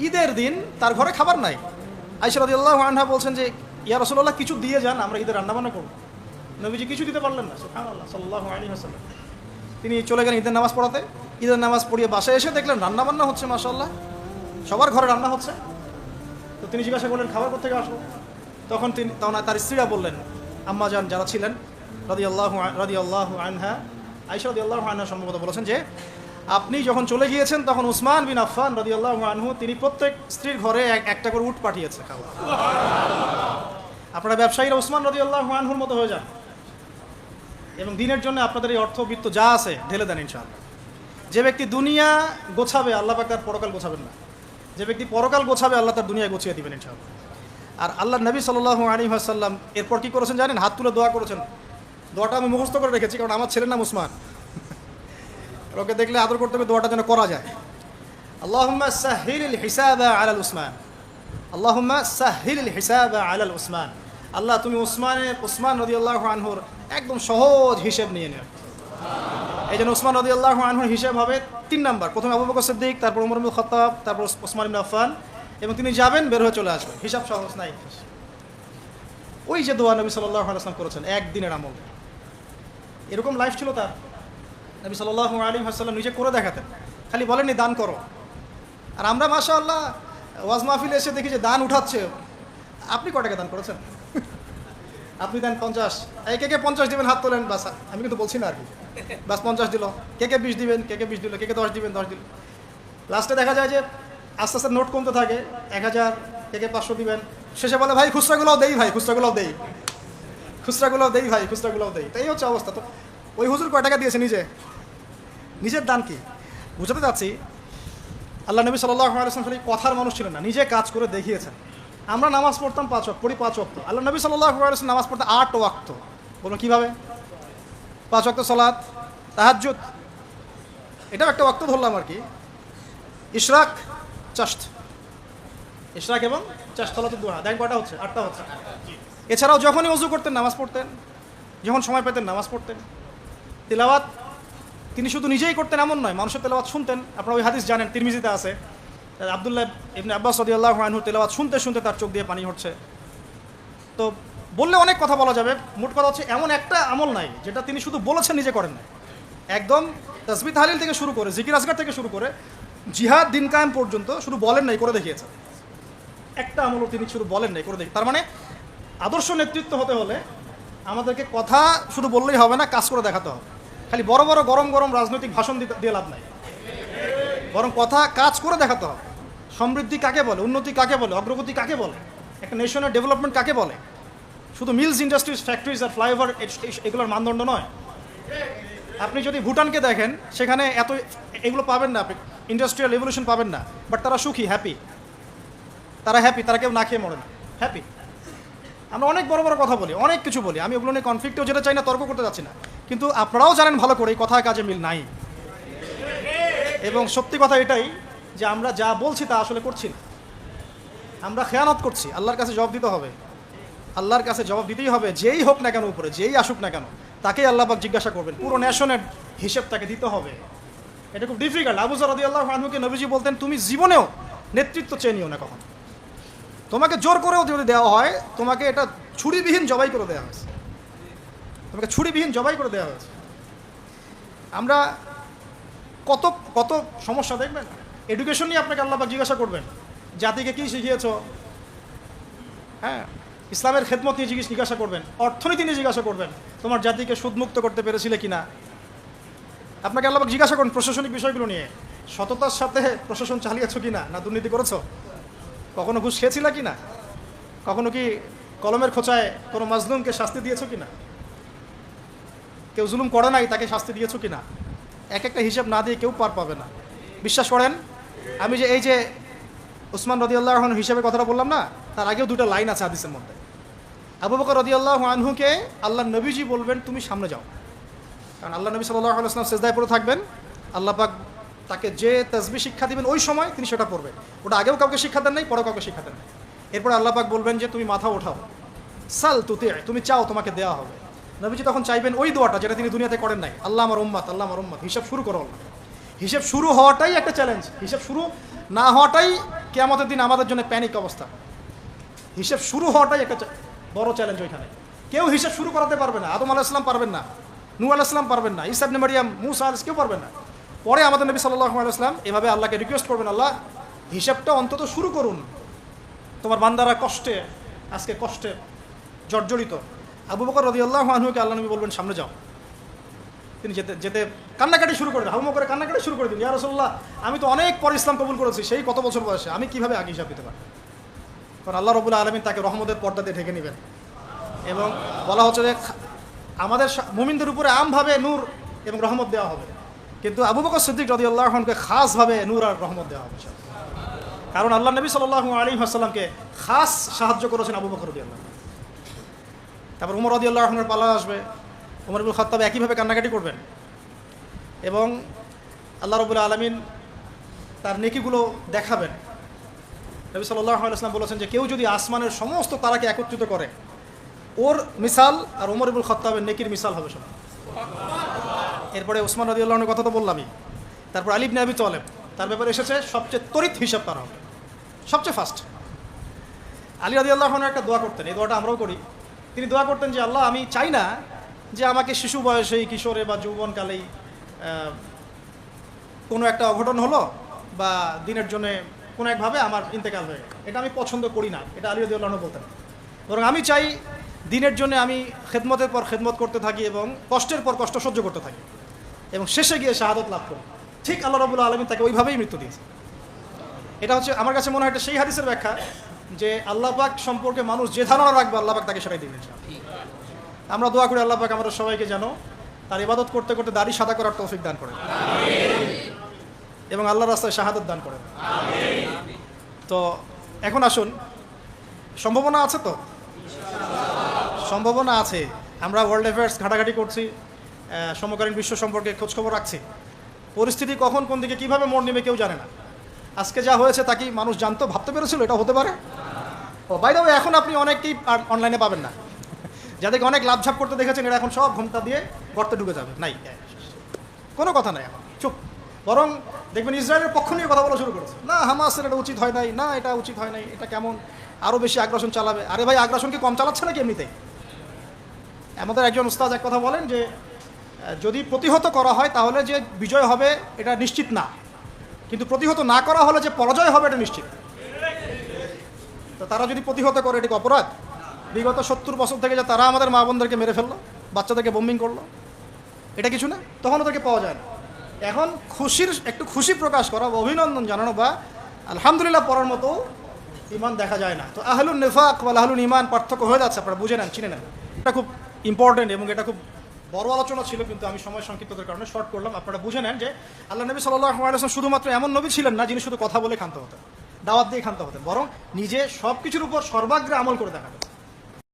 ঈদের দিন তার ঘরে খাবার নাই। আইসা রাদিয়াল্লাহু আনহা বলছেন যে, ইয়া রাসূলুল্লাহ, কিছু দিয়ে যান, আমরা ঈদের রান্না বান্না করব। নবীজি কিছু দিতে পারলেন না আলাইহি ওয়াসাল্লাম। তিনি চলে গেলেন ঈদের নামাজ পড়াতে। ঈদের নামাজ পড়িয়ে বাসায় এসে দেখলেন রান্না বান্না হচ্ছে, মাশাআল্লাহ। সবার ঘরে রান্না হচ্ছে। তো তিনি জিজ্ঞাসা করলেন, খাবার কোথেকে আসলো? তখন তিনি, তখন তার স্ত্রীরা বললেন, আম্মা যান, যারা ছিলেন রাদি আল্লাহ রাদি আল্লাহ আনহা। আইসা আল্লাহ আনহা সম্ভবত বলেছেন যে আপনি যখন চলে গিয়েছেন, তখন উসমান বিন আফফান রাদি আল্লাহ আনহু, তিনি প্রত্যেক স্ত্রীর ঘরে এক, একটা করে উট পাঠিয়েছে। খাবার আপনারা ব্যবসায়ীরা উসমান রাদি আল্লাহ আনহুর মতো হয়ে যান। এবং দিনের জন্য আপনাদের এই অর্থবিত্ত যা আছে, ঢেলে দেন ইনশাআল্লাহ। যে ব্যক্তি দুনিয়া গোছাবে, আল্লাহ পাক তার পরকাল গোছাবেন না। যে ব্যক্তি পরকাল গোছাবে, আল্লাহ তার দুনিয়া গোছিয়ে দিবেন ইনশাআল্লাহ। আর আল্লাহ নবী সাল্লাল্লাহু আলাইহি ওয়াসাল্লাম এরপর কি করেছেন জানেন? হাত তুলে দোয়া করেছেন। দোয়াটা আমি মুখস্থ করে রেখেছি, কারণ আমার ছেলের নাম উসমান। ওকে দেখলে আদর করতে হবে, দোয়াটা যেন করা যায়। আল্লাহুম্মা সাহিল হিসাবা আলাল উসমান। আল্লাহুম্মা সাহিল হিসাবা আলাল উসমান। আল্লাহ, তুমি উসমানের উসমান রাদিয়াল্লাহু আনহুর একদম সহজ হিসেব নিয়ে নেও। এই জন্য উসমান রাদিয়াল্লাহু আনহুর হিসেব হবে তিন নাম্বার। প্রথমে আবু বকর সিদ্দিক, তারপর উমর খাত্তাব, তারপর ওসমান ইবনে আফফান এবং তিনি যাবেন, বের হয়ে চলে আসবেন। হিসাব সহজ নাই। ওই যে দোয়া নবী সাল্লাল্লাহু আলাইহি ওয়াসাল্লাম করেছেন, একদিনের আমল। এরকম লাইফ ছিল তার। নবী সাল্লাল্লাহু আলাইহি ওয়াসাল্লাম নিজে করে দেখাতেন। খালি বলেননি, দান করো। আর আমরা, মাশাআল্লাহ, ওয়াজ মাহফিলে এসে দেখি যে দান উঠাচ্ছে। আপনি কটাকে দান করেছেন? আপনি দেন পঞ্চাশ। কে কে পঞ্চাশ দিবেন, হাত তোলেন, বাস। আমি কিন্তু বলছি না আর কি। বাস পঞ্চাশ দিল। কে কে বিশ দিবেন, কে কে বিশ দিল, কে কে দশ দিবেন, দশ দিল। লাস্টে দেখা যায় যে আস্তে আস্তে নোট কমতে থাকে। এক হাজার, কে কে পাঁচশো দিবেন। শেষে বলে, ভাই, খুচরাগুলোও দেই, ভাই, খুচরাগুলোও দেই। খুচরাগুলোও দেই, ভাই, খুচরাগুলোও দেই। তাই হচ্ছে অবস্থা। তো ওই হুজুর কয় টাকা দিয়েছে নিজে? নিজের দান কি? বুঝাতে চাচ্ছি, আল্লাহ নবী সাল্লাহ খালি কথার মানুষ ছিলেন না, নিজে কাজ করে দেখিয়েছেন। আমরা নামাজ পড়তাম পাঁচ ওয়াক্ত, পড়ি পাঁচ ওয়াক্ত। আল্লাহ নবী সাল্লাহ নামাজ পড়তে আট ওয়াক্ত। বলুন কীভাবে? পাঁচ ওয়াক্ত সলাৎ তাহাজ্জুদ। এটাও একটা ওয়াক্ত ধরলাম আর কি। ইশরাক, চাষ্ট। ইশরাক এবং চাষ্ট তলাতে দোহা দেখ কটা হচ্ছে? আটটা হচ্ছে। এছাড়াও যখনই অজু করতেন, নামাজ পড়তেন, যখন সময় পেতেন, নামাজ পড়তেন। তিলাওয়াত তিনি শুধু নিজেই করতেন এমন নয়, মানুষের তেলাওয়াত শুনতেন। আপনারা ওই হাদিস জানেন, তিরমিজিতে আছে। আবদুল্লাহ ইবনে আব্বাস সদিয়াল্লাহ আনহু তেলাওয়াত শুনতে শুনতে তার চোখ দিয়ে পানি হচ্ছে। তো বললে অনেক কথা বলা যাবে, মোট কথা হচ্ছে এমন একটা আমল নাই, যেটা তিনি শুধু বলেছেন, নিজে করেন না একদম তসবি তাহলিল থেকে শুরু করে, জিকির আসগার থেকে শুরু করে, জিহাদ দিন কায়েম পর্যন্ত শুধু বলেন নাই, করে দেখিয়েছেন। একটা আমলও তিনি শুধু বলেন নাই, করে দেখি তার মানে আদর্শ নেতৃত্ব হতে হলে আমাদেরকে কথা শুধু বললেই হবে না, কাজ করে দেখাতে হবে। খালি বড় বড় গরম গরম রাজনৈতিক ভাষণ দিয়ে লাভ নাই। বরং কথা কাজ করে দেখাতে হবে। সমৃদ্ধি কাকে বলে, উন্নতি কাকে বলে, অগ্রগতি কাকে বলে, একটা নেশনের ডেভেলপমেন্ট কাকে বলে? শুধু মিলস ইন্ডাস্ট্রিজ ফ্যাক্টরিজ আর ফ্লাইওভার এগুলোর মানদণ্ড নয়। আপনি যদি ভুটানকে দেখেন, সেখানে এত এগুলো পাবেন না আপনি। ইন্ডাস্ট্রিয়াল রেভলিউশন পাবেন না। বাট তারা সুখী হ্যাপি তারা হ্যাপি তারা কেউ না খেয়ে মরে না। হ্যাপি আমরা অনেক বড় বড় কথা বলি, অনেক কিছু বলি। আমি ওগুলো নিয়ে কনফ্লিক্টেও যেতে চাই না, তর্ক করতে যাচ্ছি না। কিন্তু আপনারাও জানেন ভালো করে, এই কথায় কাজে মিল নাই। এবং সত্যি কথা এটাই যে আমরা যা বলছি তা আসলে করছি না। আমরা খেয়ানত করছি, আল্লাহর কাছে জবাব দিতে হবে। আল্লাহর কাছে জবাব দিতেই হবে, যেই হোক না কেন উপরে, যেই আসুক না কেন, তাকেই আল্লাহবাক জিজ্ঞাসা করবেন। পুরো ন্যাশনের হিসেব তাকে দিতে হবে। এটা খুব ডিফিকাল্ট আবু জারদি আল্লাহ আনহুকে নবীজি বলতেন, তুমি জীবনেও নেতৃত্ব চেয়ে নিও না কখন। তোমাকে জোর করেও যদি দেওয়া হয়, তোমাকে এটা ছুরিবিহীন জবাই করে দেওয়া হয়েছে। তোমাকে ছুরিবিহীন জবাই করে দেওয়া হয়েছে। আমরা কত কত সমস্যা, দেখবেন? এডুকেশন নিয়ে আপনাকে আল্লাহবাক জিজ্ঞাসা করবেন, জাতিকে কী শিখিয়েছ? হ্যাঁ? ইসলামের খেদমত নিয়ে জিজ্ঞেস জিজ্ঞাসা করবেন, অর্থনীতি নিয়ে জিজ্ঞাসা করবেন, তোমার জাতিকে সুদমুক্ত করতে পেরেছিলে কিনা? আপনাকে আল্লাহবাক জিজ্ঞাসা করুন প্রশাসনিক বিষয়গুলো নিয়ে। সততার সাথে প্রশাসন চালিয়েছো কিনা? না দুর্নীতি করেছ? কখনো ঘুষ খেয়েছিল কি না কখনো কি কলমের খোঁচায় কোনো মাজলুমকে শাস্তি দিয়েছ কি না কেউ জুলুম করে নাই, তাকে শাস্তি দিয়েছ কি না এক একটা হিসাব না দিয়ে কেউ পার পাবে না। বিশ্বাস করেন, আমি যে এই যে উসমান রদিয়াল্লাহ হিসাবে কথাটা বললাম না, তার আগেও দুটো লাইন আছে হাদিসের মধ্যে। আবু বকর রদিয়াল্লাহ আনহুকে আল্লাহ নবীজি বলবেন, তুমি সামনে যাও। কারণ আল্লাহ নবী আলাইসলাম সেজদায় পড়ে থাকবেন। আল্লাহ পাক তাকে যে তসবি শিক্ষা দিবেন, ওই সময় তিনি সেটা পড়বেন। ওটা আগেও কাউকে শিক্ষা দেন নাই, পরেও কাউকে শিক্ষা দেন এরপরে আল্লাহ পাক বলবেন যে, তুমি মাথা ওঠাও। সাল তুতে তুমি চাও তোমাকে দেওয়া হবে। নবীজি তখন চাইবেন ওই দোয়াটা যেটা তিনি দুনিয়াতে করেন নাই। আল্লাহ আমার উম্মাত, আল্লাহ আমার উম্মাত। হিসাব শুরু করো হিসেব শুরু হওয়াটাই একটা চ্যালেঞ্জ হিসেব শুরু না হওয়াটাই কেয়ামতের দিন আমাদের জন্য প্যানিক অবস্থা। হিসেব শুরু হওয়াটাই একটা বড় চ্যালেঞ্জ ওইখানে। কেউ হিসেব শুরু করাতে পারবে না। আদম আলাহিসাম পারবেন না। নু আলাইসলাম পারবেন না। ইসাবনে মারিয়াম, মুসা আলিস কেউ পারবেন না। পরে আমাদের নবী সাল্লাহ আলাইসলাম এভাবে আল্লাহকে রিকোয়েস্ট করবেন, আল্লাহ, হিসাবটা অন্তত শুরু করুন। তোমার বান্দারা কষ্টে, আজকে কষ্টে জর্জরিত। আবু বকর রদি আল্লাহ আনহুকে আল্লাহ নবী বলবেন, সামনে যাও। তিনি যেতে যেতে কান্নাকাটি শুরু করে আবু বকরে কান্নাকাটি শুরু করে দিন ইয়া রসল্লাহ আমি তো অনেক পর ইসলাম কবুল করেছি, সেই কত বছর বয়সে, আমি কীভাবে আগে হিসাব দিতে পারি? কারণ আল্লাহ রবুল্লা আলমিন তাকে রহমতের পর্দা দিয়ে ঢেকে নেবেন। এবং বলা হচ্ছে যে, আমাদের মুমিনদের উপরে আমভাবে নূর এবং রহমত দেওয়া হবে। কিন্তু আবু বকর সিদ্দিক রদি আল্লাহকে খাসভাবে নূর আর রহমত দেওয়া হবে। কারণ আল্লাহ নবী সাল্লাহ আলী আসাল্লামকে খাস সাহায্য করেছেন আবু বকর রদি আল্লাহ তারপর উমর রদি আল্লাহনের পালা আসবে। উমর ইবুল খত্তাব একইভাবে কান্নাকাটি করবেন। এবং আল্লাহ রবুল্লা আলমিন তার নেকিগুলো দেখাবেন। নবী সাল্লাহ আলাইসলাম বলেছেন যে, কেউ যদি আসমানের সমস্ত তারাকে একত্রিত করে, ওর মিসাল আর ওমর ইবুল খত্তাবের নেকির মিসাল হবে শোনা এরপরে ওসমান রদি আল্লাহনের কথা তো বললামই। তারপর আলিব নাবি তলেব, তার ব্যাপারে এসেছে সবচেয়ে তরিত হিসাব করা হবে। সবচেয়ে ফার্স্ট আলী রাদি আল্লাহ একটা দোয়া করতেন, এই দোয়াটা আমরাও করি। তিনি দোয়া করতেন যে, আল্লাহ, আমি চাই না যে আমাকে শিশু বয়সেই কিশোরে বা যৌবনকালেই কোনো একটা অঘটন হলো বা দিনের জন্য কোনো একভাবে আমার ইন্তেকাল হয়ে এটা আমি পছন্দ করি না, এটা আলী রদিউল্লাহ বলতেন। বরং আমি চাই দিনের জন্য আমি খেদমতের পর খেদমত করতে থাকি এবং কষ্টের পর কষ্ট সহ্য করতে থাকি এবং শেষে গিয়ে শাহাদত লাভ করি। ঠিক আল্লাহ রবুল্লা আলমী তাকে ওইভাবেই মৃত্যু দিয়েছে এটা হচ্ছে আমার কাছে মনে হয় এটা সেই হাদিসের ব্যাখ্যা যে আল্লাহ পাক সম্পর্কে মানুষ যে ধারণা রাখবে আল্লাহ পাক তাকে সেটাই দিবেন আমরা দোয়া করি আল্লাহ পাক আমাদের সবাইকে যেন তার ইবাদত করতে করতে দাড়ি সাদা করার তৌফিক দান করেন এবং আল্লাহর রাস্তায় শাহাদত দান করেন তো এখন আসুন। সম্ভাবনা আছে তো? সম্ভাবনা আছে। আমরা ওয়ার্ল্ড অ্যাফেয়ার্স ঘাটাঘাটি করছি। সমকালীন বিশ্ব সম্পর্কে খোঁজখবর রাখছি। পরিস্থিতি কখন কোন দিকে কীভাবে মোড় নেবে কেউ জানে না। আজকে যা হয়েছে তা মানুষ জানতো, ভাবতে পেরেছিল? এটা হতে পারে। ও বাইরে এখন আপনি অনেককেই আর অনলাইনে পাবেন না। যাদেরকে অনেক লাভঝাপ করতে দেখেছেন, এরা এখন সব ঘুমটা দিয়ে গর্তে ঢুকে যাবে। নাই। কোনো কথা নাই এখন। চুপ। বরং দেখবেন ইসরায়েলের পক্ষ নিয়ে কথা বলা শুরু করেছে। না, হামাসের এটা উচিত হয় নাই, না, এটা উচিত হয় নাই, এটা কেমন আরও বেশি আগ্রাসন চালাবে। আরে ভাই, আগ্রাসন কি কম চালাচ্ছে নাকি এমনিতেই আমাদের একজন উস্তাদ এক কথা বলেন যে যদি প্রতিহত করা হয়, তাহলে যে বিজয় হবে, এটা নিশ্চিত না। কিন্তু প্রতিহত না করা হলে যে পরাজয় হবে এটা নিশ্চিত। তো তারা যদি প্রতিহত করে, এটি অপরাধ? বিগত সত্তর বছর থেকে যে তারা আমাদের মা বোনদেরকে মেরে ফেলল, বাচ্চাদেরকে বোম্বিং করল, এটা কিছু না? তখন ওদেরকে পাওয়া যায় না। এখন খুশির, একটু খুশি প্রকাশ করা অভিনন্দন জানানো বা আলহামদুলিল্লাহ পড়ার মতো ইমান দেখা যায় না। তো আহলুন নেফাক বা আহলুন ইমান পার্থক্য হয়ে যাচ্ছে, আপনারা বুঝে নেন, চিনে নেন। এটা খুব ইম্পর্টেন্ট এবং এটা খুব বড় আলোচনা ছিল, কিন্তু আমি সময় সংক্ষিপ্ততার কারণে শর্ট করলাম। আপনারা বুঝে নেন যে আল্লাহ নবী সাল্লাহ শুধুমাত্র এমন নবী ছিলেন না, যিনি শুধু কথা বলে খান্ত হতেন, দাওয়াত দিয়ে খান্ত হতেন, বরং নিজে সব কিছুর উপর সর্বাগ্রে আমল করে দেখাতেন।